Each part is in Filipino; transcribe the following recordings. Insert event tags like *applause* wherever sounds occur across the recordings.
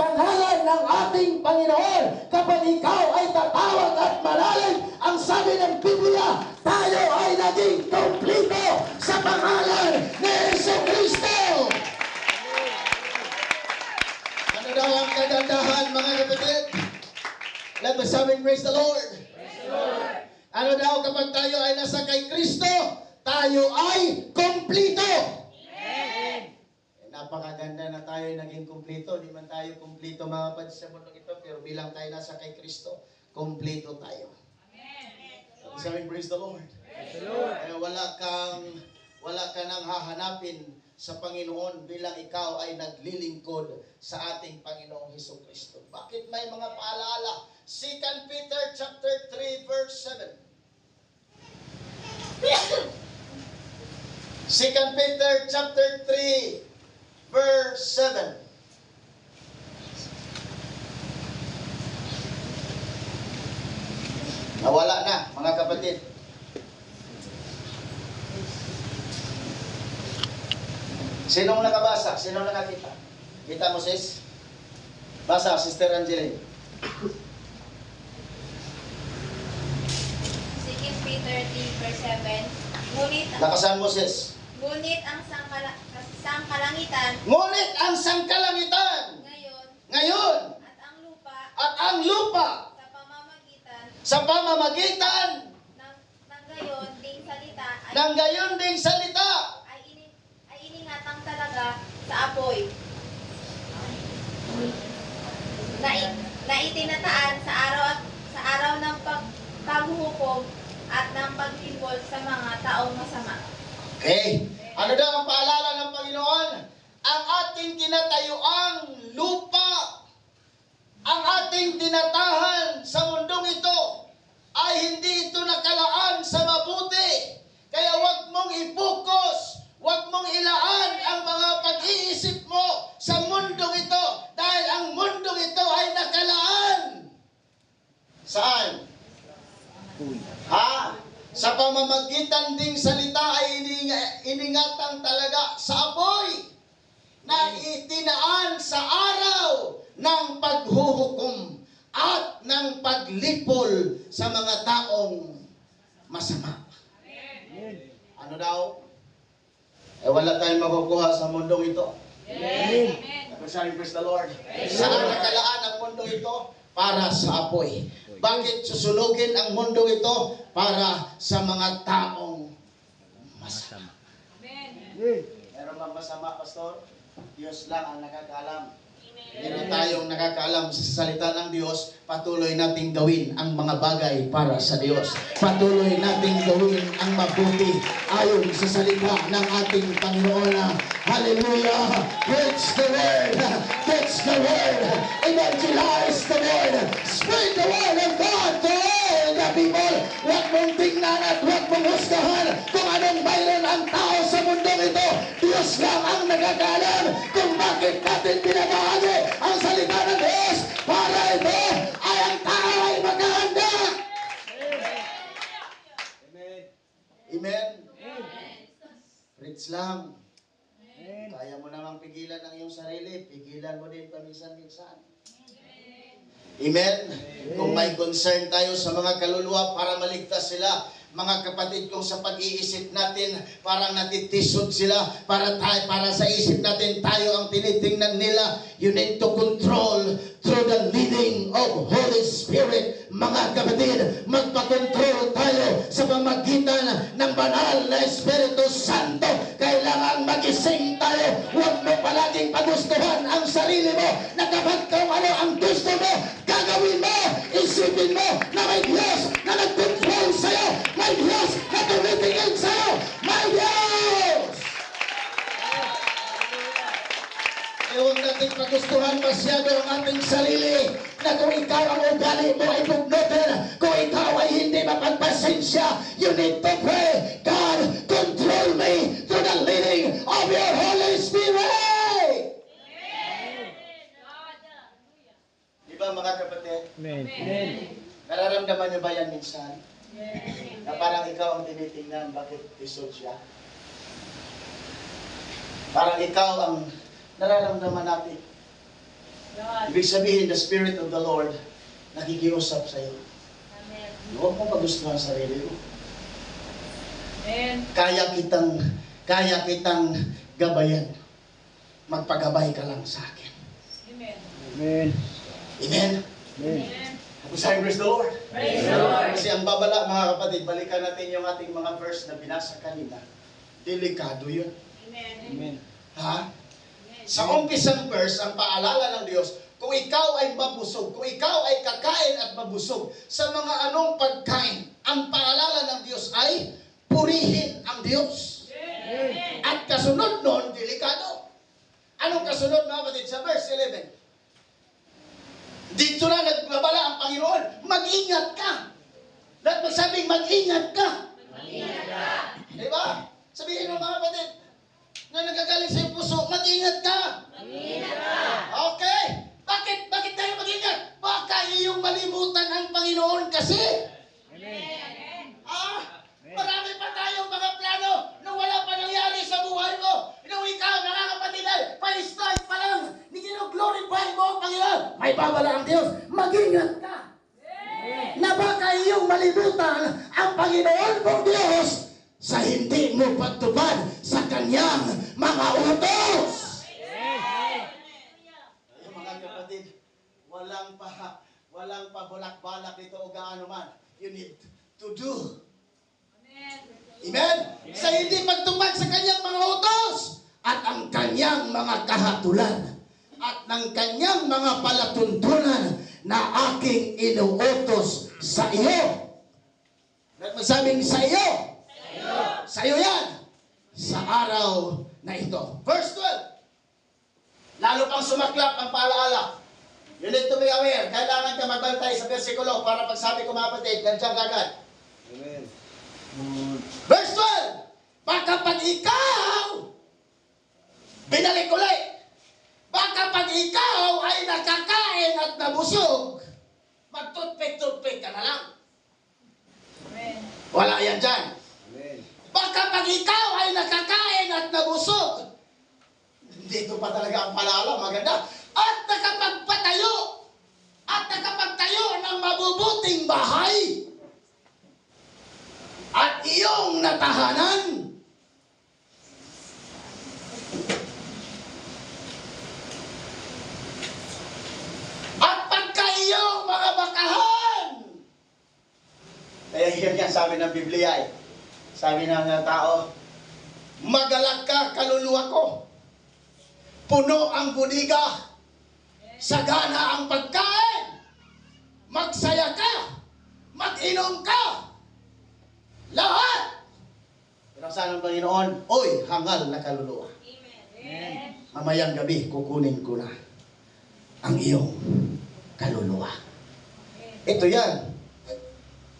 pangalan ng ating Panginoon. Kapag ikaw ay tatawag at malalim, ang sabi ng Biblia, tayo ay naging kompleto sa pangalan ni Yesu Kristo. Ano daw ang kagandahan mga kapatid? Let me sabing praise the Lord. Ano daw kapag tayo ay nasa kay Kristo, tayo ay kumplito. Napakaganda na tayo ay naging kumplito. Di man tayo kumplito mga kapatid sa mundo ito, pero bilang tayo nasa kay Kristo, kumplito tayo. Let me sabing praise the Lord. Kaya wala kang wala ka nang hahanapin sa Panginoon bilang ikaw ay naglilingkod sa ating Panginoong Heso Kristo. Bakit may mga paalala? 2 Peter chapter 3 verse 7. 2 Peter chapter 3 verse 7. Nawala na, mga kapatid. Sinong nakabasa? Sinong nakakita? Kita mo, sis? Basa, Sister Angeline. 2 Peter 3 verse 7. Ngunit, Lakasan mo, sis. ngunit ang sangkala, sangkalangitan Ngunit ang sangkalangitan ngayon ngayon at ang lupa at ang lupa sa pamamagitan sa pamamagitan ng, ng gayon ding salita ay, ng gayon ding salita ay, ini, ay iningatang talaga sa apoy. Na, na itinataan sa araw at sa araw ng pag, paghuhukom at ng pagtimbol sa mga taong masama. Okay. Ano daw ang paalala ng Panginoon? Ang ating tinatayuang lupa, ang ating tinatahan sa mundong ito, ay hindi ito nakalaan sa mabuti. Kaya wag mong ipokus, wag mong ilaan ang mga pag-iisip mo sa mundong ito dahil ang mundong ito ay nakalaan. Saan? Ha? Sa pamamagitan ding salita ay ininga, iningatang talaga sa apoy na itinaan sa araw ng paghuhukom at ng sa mga taong masama. Ano daw? Eh wala tayong makukuha sa mundong ito. Amen. Praise the Lord. Saan nakalaan ang mundo ito? Para sa apoy. Bakit susunugin ang mundo ito? Para sa mga taong masama. Meron bang masama, Pastor? Diyos lang ang nakakaalam. Tayong nakakaalam sa salita ng Diyos, patuloy nating gawin ang mga bagay para sa Diyos. Patuloy nating gawin ang mabuti ayon sa salita ng ating Panginoon. Hallelujah! Preach the word! Preach the word! Evangelize the word! Spread the word of God to all the people! Huwag mong tingnan at huwag mong husgahan kung anong mayroon ang tao sa mundong ito. Diyos lang ang nagkakalam kung bakit natin binabahagi Lang. Kaya mo namang pigilan ang iyong sarili, pigilan mo din paminsan-minsan. Amen. Kung may concern tayo sa mga kaluluwa para maligtas sila, mga kapatid kung sa pag-iisip natin parang natitisod sila para tayo para sa isip natin tayo ang tinitingnan nila. You need to control through the leading of Holy Spirit. Mga kapatid magpakontrol tayo sa pamagitan ng banal na Espiritu Santo. Kailangan magising tayo. Huwag mo palaging pagustuhan ang sarili mo na kapag kung ano ang gusto mo gagawin mo isipin mo na may Diyos masyado ang ating sarili na kung ikaw ang ugali mo ay bugnutin, kung ikaw ay hindi mapagpasensya, you need to pray, God, control me through the leading of your Holy Spirit. Di ba mga kapatid? Amen. Nararamdaman niyo ba yan minsan? Na parang ikaw ang tinitingnan, bakit isod siya? Parang ikaw ang nararamdaman natin. Ibig sabihin, the Spirit of the Lord nakikiusap sa iyo. Amen. Huwag mo pagustuhan ang sarili mo. Amen. Kaya kitang, kaya kitang gabayan. Magpagabay ka lang sa akin. Amen. Amen. Amen? Amen. Masahin, praise the Lord. Praise the Lord. Kasi ang babala, mga kapatid, balikan natin yung ating mga verse na binasa kanina. Delikado yun. Amen. Amen. Ha? Sa umpisang verse, ang paalala ng Diyos, kung ikaw ay mabusog, kung ikaw ay kakain at mabusog sa mga anong pagkain, ang paalala ng Diyos ay purihin ang Diyos. Amen. At kasunod nun, delikado. Anong kasunod mga kapatid? Sa verse 11. Dito na nagbabala ang Panginoon, mag-ingat ka. Dapat magsabing mag-ingat ka. Mag-ingat ka. Di ba? Sabihin mo mga kapatid, na nagagaling sa puso, mag-ingat ka. Mag-ingat ka. Okay? Bakit? Bakit tayo mag-ingat? Baka iyong malimutan ang Panginoon kasi. Amen. Ah, marami pa tayong mga plano na wala pa nangyari sa buhay mo. Nung ikaw, mga kapatid, ay pa-start pa lang, ni glorify mo ang Panginoon. May babala ang Diyos, mag-ingat ka. Na baka iyong malimutan ang Panginoon mong Diyos sa hindi mo pagtupad sa kanyang mga utos. Yung mga kapatid, walang pa walang pabulak-balak dito o gaano man. You need to do. Amen. Amen? Sa hindi pagtupad sa kanyang mga utos at ang kanyang mga kahatulan at ng kanyang mga palatuntunan na aking inuutos sa iyo. At masabing sa iyo. Sa iyo yan. Sa araw na ito. Verse 12. Lalo pang sumaklap ang paalaala. You need to be aware. Kailangan ka magbantay sa versikulo para pag sabi ko mga kapatid, nandiyan ka agad. Amen. Verse 12. Baka pag ikaw, binalik ulit. Baka pag ikaw ay nakakain at nabusog, magtutpik-tutpik ka na lang. Amen. Wala yan dyan. Baka pag ikaw ay nakakain at nabusog, dito pa talaga ang palala, maganda. At nakapagpatayo, at nakapagtayo ng mabubuting bahay, at iyong natahanan. At pagka iyong mga bakahan, kaya yan yan sabi ng Biblia eh. Sabi ng tao, magalag ka kaluluwa ko. Puno ang budiga. Sagana ang pagkain. Magsaya ka. Mag-inom ka. Lahat. Pero saan ang Panginoon? Oy, hangal na kaluluwa. Amen. Mamayang gabi, kukunin ko na ang iyong kaluluwa. Ito yan.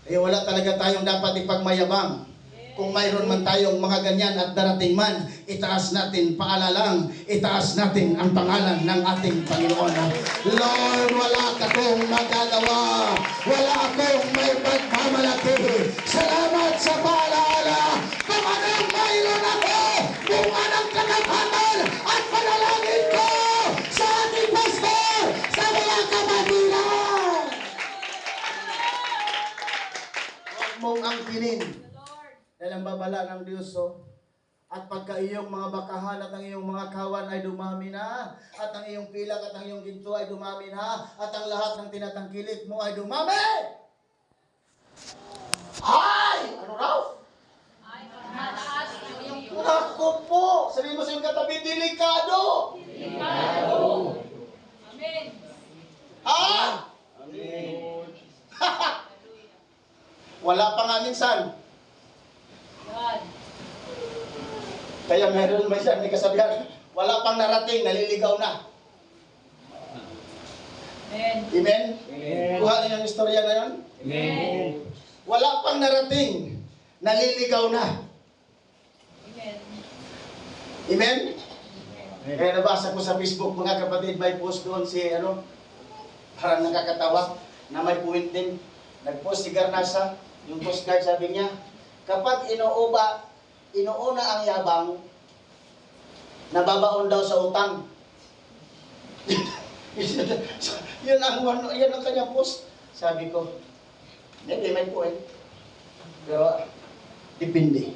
Eh wala talaga tayong dapat ipagmayabang. Kung mayroon man tayong mga ganyan at darating man, itaas natin, paalalang, itaas natin ang pangalan ng ating Panginoon. Lord, wala akong magagawa. Wala akong Babala ng Diyos, oh, at pagka iyong mga bakahan at ang iyong mga kawan ay dumami na, at ang iyong pilak at ang iyong ginto ay dumami na, at ang lahat ng tinatangkilik mo ay dumami! Hay! Ano raw? Ay, mataas yung Naku po! Sabihin mo sa iyong katabi, delikado! Amen. Ha? Amen. *laughs* Wala pa nga minsan. God. Kaya meron may, may kasabihan, wala pang narating, naliligaw na. Amen. Amen? Amen. Kuha niyo yung istorya na yun? Amen. Wala pang narating, naliligaw na. Amen. Amen? Kaya nabasa ko sa Facebook, mga kapatid, may post doon si, ano, parang nakakatawa, na may point din. Nag-post si Garnasa, yung postcard sabi niya, kapag inuuba, inuuna ang yabang, nababaon daw sa utang. *laughs* yun ang ano, yan ang kanyang post. Sabi ko, hindi, may point. Pero, depende.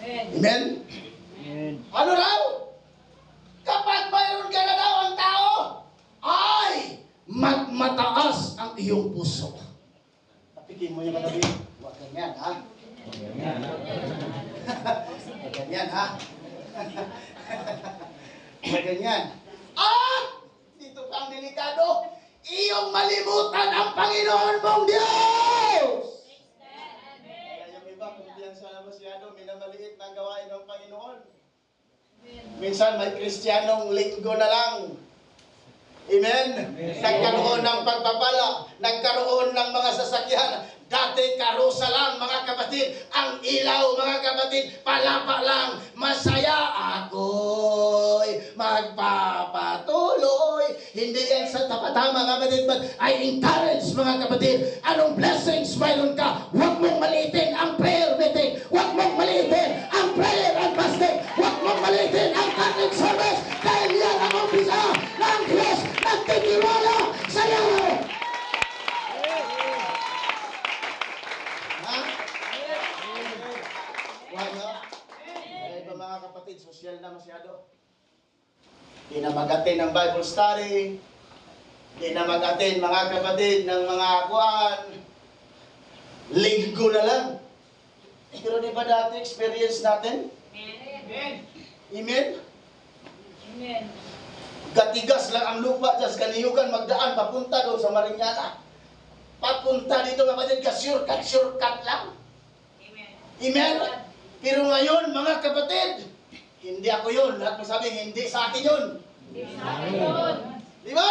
Amen. Amen? Ano raw? Kapag mayroon ka na daw ang tao, ay magmataas ang iyong puso. Tapikin mo yung kagabi. Huwag ganyan, ha? Ganyan, ha? Huwag ganyan. At, dito pa ang delikado, iyong malimutan ang Panginoon mong Diyos! Kaya yung iba, kumpiyansa na masyado, minamaliit na ang gawain ng Panginoon. Minsan may kristyanong linggo na lang. Amen? Nagkaroon ng pagpapala, nagkaroon ng mga sasakyan. Dati karusa lang mga kapatid, ang ilaw mga kapatid, palapa lang, masaya ako'y magpapatuloy. Hindi yan sa tapata mga kapatid, but I encourage mga kapatid, anong blessings mayroon ka, huwag mong maliitin ang prayer meeting, ng Bible study. Di na mag-attend mga kapatid ng mga kuan. Linggo na lang. Pero di ba dati experience natin? Amen. Amen? Amen. Gatigas lang ang lupa dyan sa kaniyugan magdaan papunta doon sa Mariñana. Papunta dito kapatid ka shortcut, shortcut lang. Amen. Amen? Pero ngayon mga kapatid, hindi ako yun. Lahat mo sabi, hindi sa akin yun. Di ba?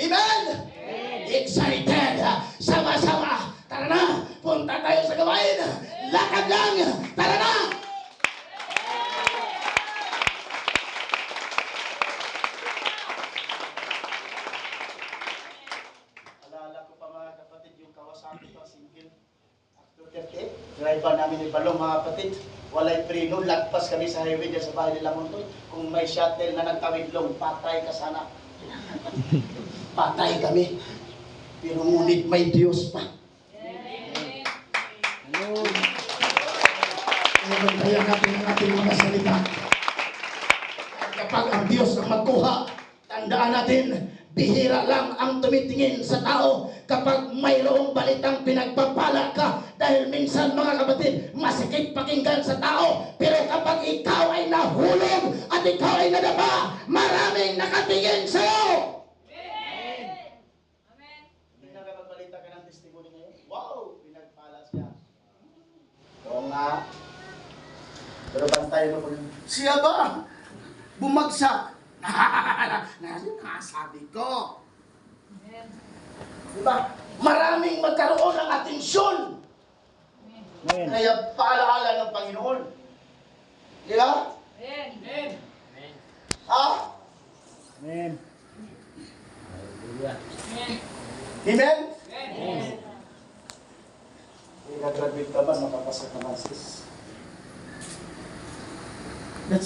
Amen? Excited! Sama-sama! Tara na! Punta tayo sa gawain! Lakad lang! Tara na! Alala ko pa mga kapatid, yung Kawasaki pa, single. After 38, drive pa namin ni Palong mga kapatid. Walay preno, lagpas kami sa highway dyan sa bahay nila Montoy. Kung may shuttle na nagtawid long, patay ka sana. *laughs* patay kami. Pero ngunit may Diyos pa. Kaya natin ang ating mga salita. At kapag ang Diyos ang magkuha, tandaan natin, bihira lang ang tumitingin sa tao kapag mayroong balitang pinagpapala ka dahil minsan mga kapatid, masikip pakinggan sa tao pero kapag ikaw ay nahulog at ikaw ay nadapa, maraming nakatingin sa iyo. Hindi na kapagbalita ka ng testimony wow, pinagpala siya. Oo. Pero bantay mo kung siya ba? Bumagsak. Nasabi ko. Diba? Maraming magkaroon ng atensyon. Kaya paalaala ng Panginoon. Di ba? Amen. Ha? Amen. Amen? Kung nag-graduate ka ba, makapasok naman sis. That's